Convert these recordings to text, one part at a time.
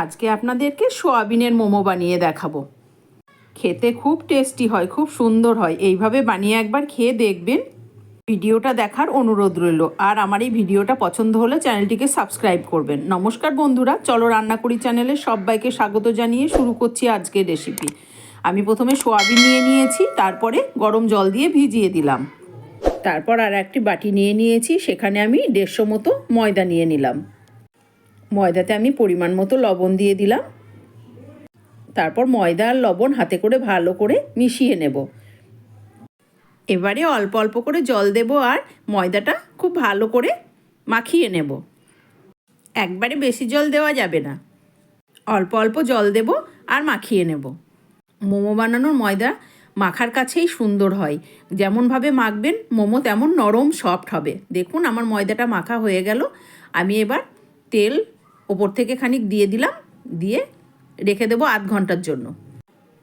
আজকে আপনাদেরকে সোয়াবিনের মোমো বানিয়ে দেখাবো। খেতে খুব টেস্টি হয়, খুব সুন্দর হয়। এইভাবে বানিয়ে একবার খেয়ে দেখবেন। ভিডিওটা দেখার অনুরোধ রইল। আর আমার এই ভিডিওটা পছন্দ হলে চ্যানেলটিকে সাবস্ক্রাইব করবেন। নমস্কার বন্ধুরা, চলো রান্না করি চ্যানেলে। সবাইকে স্বাগত জানিয়ে শুরু করছি আজকের রেসিপি। আমি প্রথমে সোয়াবিন নিয়ে নিয়েছি, তারপরে গরম জল দিয়ে ভিজিয়ে দিলাম। তারপর আর একটি বাটি নিয়ে নিয়েছি, সেখানে আমি দেড়শো মতো ময়দা নিয়ে নিলাম। ময়দাতে আমি পরিমাণ মতো লবণ দিয়ে দিলাম। তারপর ময়দা আর লবণ হাতে করে ভালো করে মিশিয়ে নেব। এবারে অল্প অল্প করে জল দেব আর ময়দাটা খুব ভালো করে মাখিয়ে নেব। একবারে বেশি জল দেওয়া যাবে না। অল্প অল্প জল দেব আর মাখিয়ে নেব। মোমো বানানোর ময়দা মাখার কাছেই সুন্দর হয়। যেমনভাবে মাখবেন, মোমো তেমন নরম, সফট হবে। দেখুন আমার ময়দাটা মাখা হয়ে গেল। আমি এবার তেল ওপর থেকে খানিক দিয়ে দিলাম, দিয়ে রেখে দেবো আধ ঘণ্টার জন্য।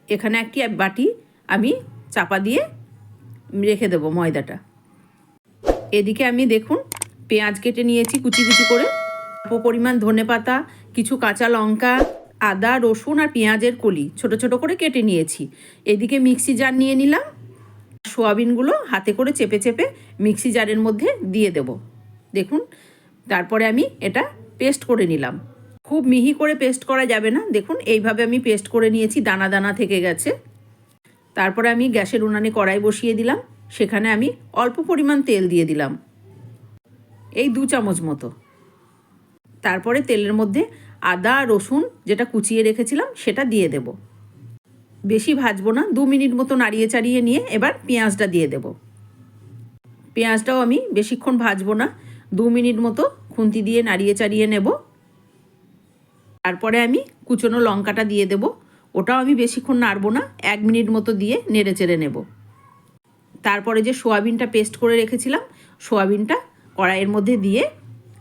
এখানে একটি বাটি আমি চাপা দিয়ে রেখে দেবো ময়দাটা। এদিকে আমি দেখুন, পেঁয়াজ কেটে নিয়েছি কুচি কুচি করে। অল্প পরিমাণ ধনে পাতা, কিছু কাঁচা লঙ্কা, আদা, রসুন আর পেঁয়াজের কলি ছোট ছোট করে কেটে নিয়েছি। এদিকে মিক্সি জার নিয়ে নিলাম। সোয়াবিনগুলো হাতে করে চেপে চেপে মিক্সি জারের মধ্যে দিয়ে দেব। দেখুন, তারপরে আমি এটা পেস্ট করে নিলাম। খুব মিহি করে পেস্ট করা যাবে না। দেখুন, এইভাবে আমি পেস্ট করে নিয়েছি, দানা দানা থেকে গেছে। তারপরে আমি গ্যাসের উনানে কড়াই বসিয়ে দিলাম। সেখানে আমি অল্প পরিমাণ তেল দিয়ে দিলাম। এই দু চামচ মতো। তারপরে তেলের মধ্যে আদা, রসুন যেটা কুচিয়ে রেখেছিলাম, সেটা দিয়ে দেব। বেশি ভাজবো না, দু মিনিট মতো নাড়িয়ে চাড়িয়ে নিয়ে এবার পেঁয়াজটা দিয়ে দেব। পেঁয়াজটাও আমি বেশিক্ষণ ভাজবো না, দু মিনিট মতো খুন্তি দিয়ে নাড়িয়ে চাড়িয়ে নেব। তারপরে আমি কুচনো লঙ্কাটা দিয়ে দেব। ওটাও আমি বেশিক্ষণ নাড়বো না, এক মিনিট মতো দিয়ে নেড়ে চেড়ে নেব। তারপরে যে সোয়াবিনটা পেস্ট করে রেখেছিলাম, সোয়াবিনটা কড়াইয়ের মধ্যে দিয়ে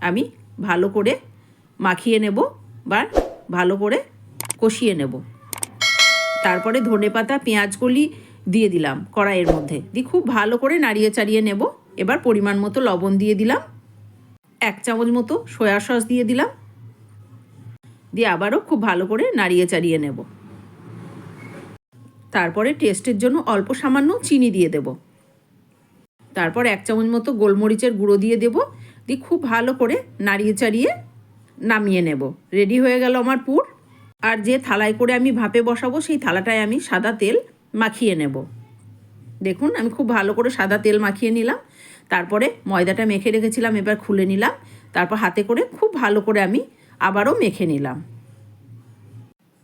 আমি ভালো করে মাখিয়ে নেব বা ভালো করে কষিয়ে নেব। তারপরে ধনে পাতা পেঁয়াজকলি দিয়ে দিলাম কড়াইয়ের মধ্যে। দিয়ে খুব ভালো করে নাড়িয়ে চাড়িয়ে নেব। এবার পরিমাণ মতো লবণ দিয়ে দিলাম। এক চামচ মতো সয়া সস দিয়ে দিলাম। দিয়ে আবারও খুব ভালো করে নাড়িয়ে চাড়িয়ে নেব। তারপরে টেস্টের জন্য অল্প সামান্য চিনি দিয়ে দেব। তারপর এক চামচ মতো গোলমরিচের গুঁড়ো দিয়ে দেব। দিয়ে খুব ভালো করে নাড়িয়ে চাড়িয়ে নামিয়ে নেব। রেডি হয়ে গেল আমার পুর। আর যে থালায় করে আমি ভাপে বসাবো, সেই থালাটায় আমি সাদা তেল মাখিয়ে নেব। দেখুন, আমি খুব ভালো করে সাদা তেল মাখিয়ে নিলাম। তারপরে ময়দাটা মেখে রেখেছিলাম, এবার খুলে নিলাম। তারপর হাতে করে খুব ভালো করে আমি আবারও মেখে নিলাম।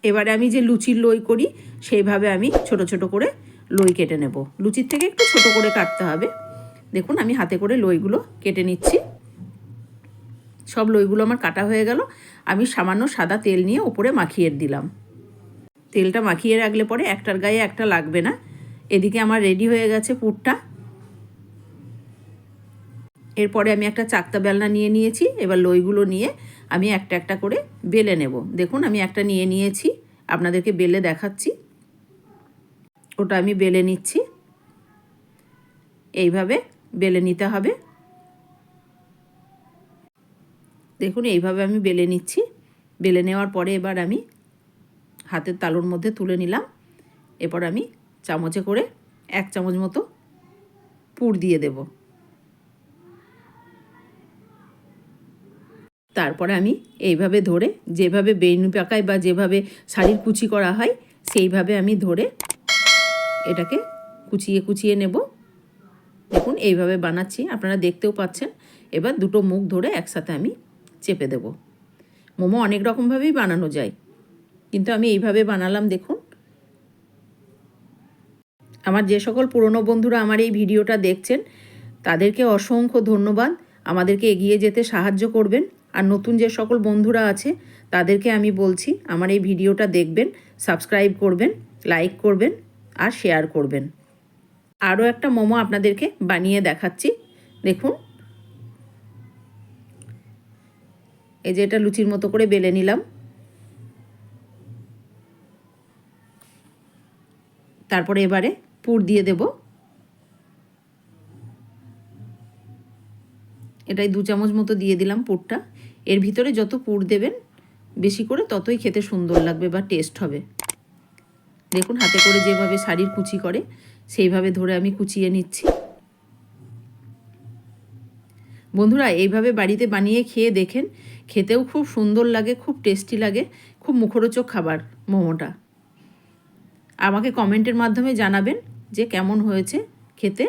এবারে আমি যে লুচির লই করি, সেইভাবে আমি ছোট ছোট করে লই কেটে নেব। লুচির থেকে একটু ছোট করে কাটতে হবে। দেখুন, আমি হাতে করে লইগুলো কেটে নিচ্ছি। সব লইগুলো আমার কাটা হয়ে গেল। আমি সামান্য সাদা তেল নিয়ে ওপরে মাখিয়ে দিলাম। তেলটা মাখিয়ে রাখলে পরে একটার গায়ে একটা লাগবে না। এদিকে আমার রেডি হয়ে গেছে পুরটা। এরপরে আমি একটা চাকতা বেলনা নিয়ে নিয়েছি, এবার লইগুলো নিয়ে আমি একটা একটা করে বেলে নেব। দেখুন, আমি একটা নিয়ে নিয়েছি, আপনাদেরকে বেলে দেখাচ্ছি। ওটা আমি বেলে নিচ্ছি। এইভাবে বেলে নিতে হবে। দেখুন, এইভাবে আমি বেলে নিচ্ছি। বেলে নেওয়ার পরে এবার আমি হাতের তালুর মধ্যে তুলে নিলাম। এরপর আমি চামচে করে এক চামচ মতো পুর দিয়ে দেব। তারপরে আমি এইভাবে ধরে যেভাবে বেনু পাকায় বা যেভাবে শাড়ির কুচি করা হয়, সেইভাবে আমি ধরে এটাকে কুচিয়ে কুচিয়ে নেব। দেখুন, এইভাবে বানাচ্ছি, আপনারা দেখতেও পাচ্ছেন। এবার দুটো মুখ ধরে একসাথে আমি চেপে দেব। মোমো অনেক রকমভাবেই বানানো যায়, কিন্তু আমি এইভাবে বানালাম, দেখুন। আমার যে সকল পুরনো বন্ধুরা আমার এই ভিডিওটা দেখছেন, তাদেরকে অসংখ্য ধন্যবাদ। আমাদেরকে এগিয়ে যেতে সাহায্য করবেন। আর নতুন যে সকল বন্ধুরা আছে, তাদেরকে আমি বলছি, আমার এই ভিডিওটা দেখবেন সাবস্ক্রাইব করবেন লাইক করবেন, আর শেয়ার করবেন। আরও একটা মোমো আপনাদেরকে বানিয়ে দেখাচ্ছি, দেখুন। এই যে এটা লুচির মতো করে বেলে নিলাম। তারপরে এবারে পুর দিয়ে দেব। এটাই দু চামচ মতো দিয়ে দিলাম পুরটা। এর ভিতরে যত পুর দেবেন, বেশি করে ততই খেতে সুন্দর লাগবে বা টেস্ট হবে। দেখুন, হাতে করে যেভাবে শাড়ির কুচি করে, সেইভাবে ধরে আমি কুচিয়ে নিচ্ছি। বন্ধুরা, এইভাবে বাড়িতে বানিয়ে খেয়ে দেখেন, খেতেও খুব সুন্দর লাগে, খুব টেস্টি লাগে, খুব মুখরোচক খাবার মোমোটা। আমাকে কমেন্টের মাধ্যমে জানাবেন যে কেমন হয়েছে খেতে।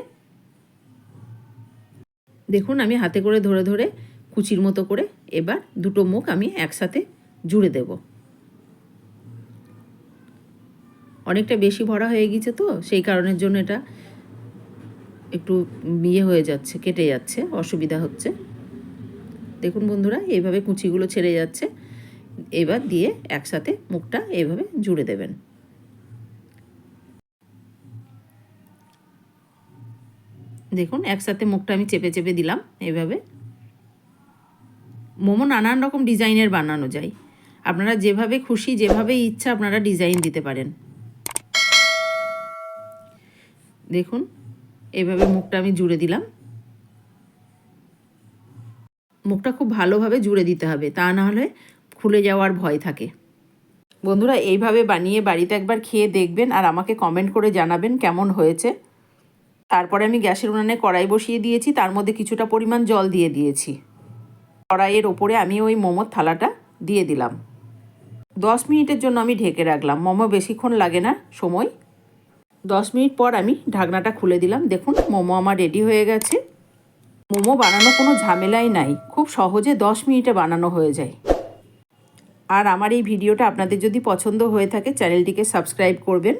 দেখুন, আমি হাতে করে ধরে ধরে কুচির মতো করে এবার দুটো মুখ আমি একসাথে জুড়ে দেব। অনেকটা বেশি ভরা হয়ে গেছে তো, সেই কারণের জন্য এটা একটু বিয়ে হয়ে যাচ্ছে, কেটে যাচ্ছে, অসুবিধা হচ্ছে। দেখুন বন্ধুরা, এইভাবে কুচিগুলো ছেড়ে যাচ্ছে। এবার দিয়ে একসাথে মুখটা এইভাবে জুড়ে দেবেন। দেখুন, একসাথে মুখটা আমি চেপে চেপে দিলাম এইভাবে মোমো নানান রকম ডিজাইনের বানানো যায়। আপনারা যেভাবে খুশি যেভাবে ইচ্ছা আপনারা ডিজাইন দিতে পারেন। দেখুন এইভাবে মুখটা আমি জুড়ে দিলাম। মুখটা খুব ভালোভাবে জুড়ে দিতে হবে, তা না হলে খুলে যাওয়ার ভয় থাকে। বন্ধুরা, এইভাবে বানিয়ে বাড়িতে একবার খেয়ে দেখবেন আর আমাকে কমেন্ট করে জানাবেন কেমন হয়েছে। তারপরে আমি গ্যাসের উনানে কড়াই বসিয়ে দিয়েছি, তার মধ্যে কিছুটা পরিমাণ জল দিয়ে দিয়েছি। কড়াইয়ের ওপরে আমি ওই মোমোর থালাটা দিয়ে দিলাম। দশ মিনিটের জন্য আমি ঢেকে রাখলাম। মোমো বেশিক্ষণ লাগে না, সময়। দশ মিনিট পর আমি ঢাকনাটা খুলে দিলাম। দেখুন, মোমো আমার রেডি হয়ে গেছে। মোমো বানানো কোনো ঝামেলাই নাই। খুব সহজে দশ মিনিটে বানানো হয়ে যায়। আর আমার এই ভিডিওটা আপনাদের যদি পছন্দ হয়ে থাকে, চ্যানেলটিকে সাবস্ক্রাইব করবেন।